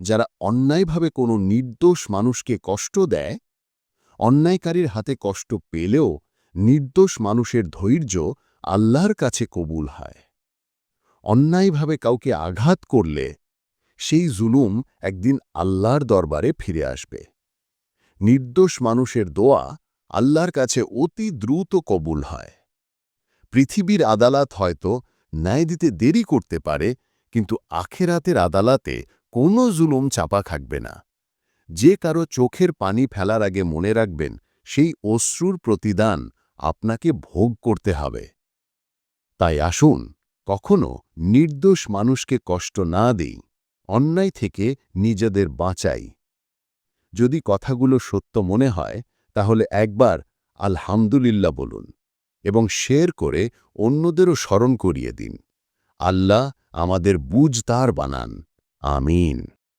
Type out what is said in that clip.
যারা অন্যায়ভাবে কোনো নির্দোষ মানুষকে কষ্ট দেয়, অন্যায়কারীর হাতে কষ্ট পেলেও নির্দোষ মানুষের ধৈর্য আল্লাহর কাছে কবুল হয়। অন্যায়ভাবে কাউকে আঘাত করলে সেই জুলুম একদিন আল্লাহর দরবারে ফিরে আসবে। নির্দোষ মানুষের দোয়া আল্লাহর কাছে অতি দ্রুত কবুল হয়। পৃথিবীর আদালত হয়তো ন্যায় দিতে দেরি করতে পারে, কিন্তু আখেরাতের আদালতে কোনো জুলুম চাপা থাকবে না। যে কারও চোখের পানি ফেলার আগে মনে রাখবেন, সেই অশ্রুর প্রতিদান আপনাকে ভোগ করতে হবে। তাই আসুন, কখনো নির্দোষ মানুষকে কষ্ট না দেই, অন্যায় থেকে নিজেদের বাঁচাই। যদি কথাগুলো সত্য মনে হয়, তাহলে একবার আলহামদুলিল্লাহ বলুন এবং শের করে অন্যদেরও স্মরণ করিয়ে দিন। আল্লাহ আমাদের বুঝ তার বানান। Amin.